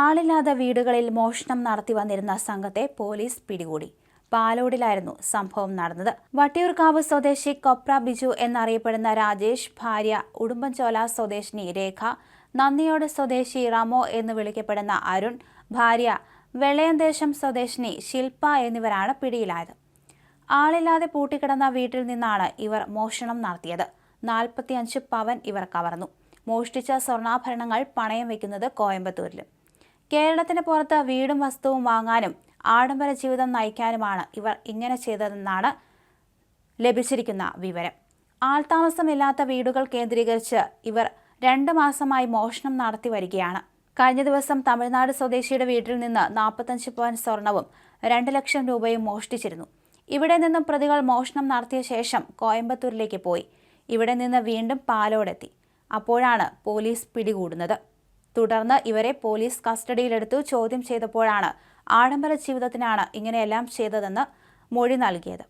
ആളില്ലാത്ത വീടുകളിൽ മോഷണം നടത്തി വന്നിരുന്ന സംഘത്തെ പോലീസ് പിടികൂടി. പാലോടിലായിരുന്നു സംഭവം നടന്നത്. വട്ടിയൂർക്കാവ് സ്വദേശി കൊപ്ര ബിജു എന്നറിയപ്പെടുന്ന രാജേഷ് ഭാര്യ ഉടുമ്പൻചോല സ്വദേശിനി രേഖ നന്ദിയോട് സ്വദേശി റമോ എന്ന് വിളിക്കപ്പെടുന്ന അരുൺ ഭാര്യ വെളയന്തേശം സ്വദേശിനി ശില്പ എന്നിവരാണ് പിടിയിലായത്. ആളില്ലാതെ പൂട്ടിക്കിടന്ന വീട്ടിൽ നിന്നാണ് ഇവർ മോഷണം നടത്തിയത്. നാൽപ്പത്തിയഞ്ച് പവൻ ഇവർ കവർന്നു. മോഷ്ടിച്ച സ്വർണാഭരണങ്ങൾ പണയം വയ്ക്കുന്നത് കോയമ്പത്തൂരിലും. കേരളത്തിന് പുറത്ത് വീടും വസ്തുവും വാങ്ങാനും ആഡംബര ജീവിതം നയിക്കാനുമാണ് ഇവർ ഇങ്ങനെ ചെയ്തതെന്നാണ് ലഭിച്ചിരിക്കുന്ന വിവരം. ആൾതാമസമില്ലാത്ത വീടുകൾ കേന്ദ്രീകരിച്ച് ഇവർ രണ്ട് മാസമായി മോഷണം നടത്തി വരികയാണ്. കഴിഞ്ഞ ദിവസം തമിഴ്നാട് സ്വദേശിയുടെ വീട്ടിൽ നിന്ന് നാൽപ്പത്തഞ്ച് പവൻ സ്വർണവും രണ്ട് ലക്ഷം രൂപയും മോഷ്ടിച്ചിരുന്നു. ഇവിടെ നിന്നും പ്രതികൾ മോഷണം നടത്തിയ ശേഷം കോയമ്പത്തൂരിലേക്ക് പോയി. ഇവിടെ നിന്ന് വീണ്ടും പാലോടെത്തി. അപ്പോഴാണ് പോലീസ് പിടികൂടുന്നത്. തുടർന്ന് ഇവരെ പോലീസ് കസ്റ്റഡിയിലെടുത്തു ചോദ്യം ചെയ്തപ്പോഴാണ് ആഡംബര ജീവിതത്തിനാണ് ഇങ്ങനെയെല്ലാം ചെയ്തതെന്ന് മൊഴി നൽകിയത്.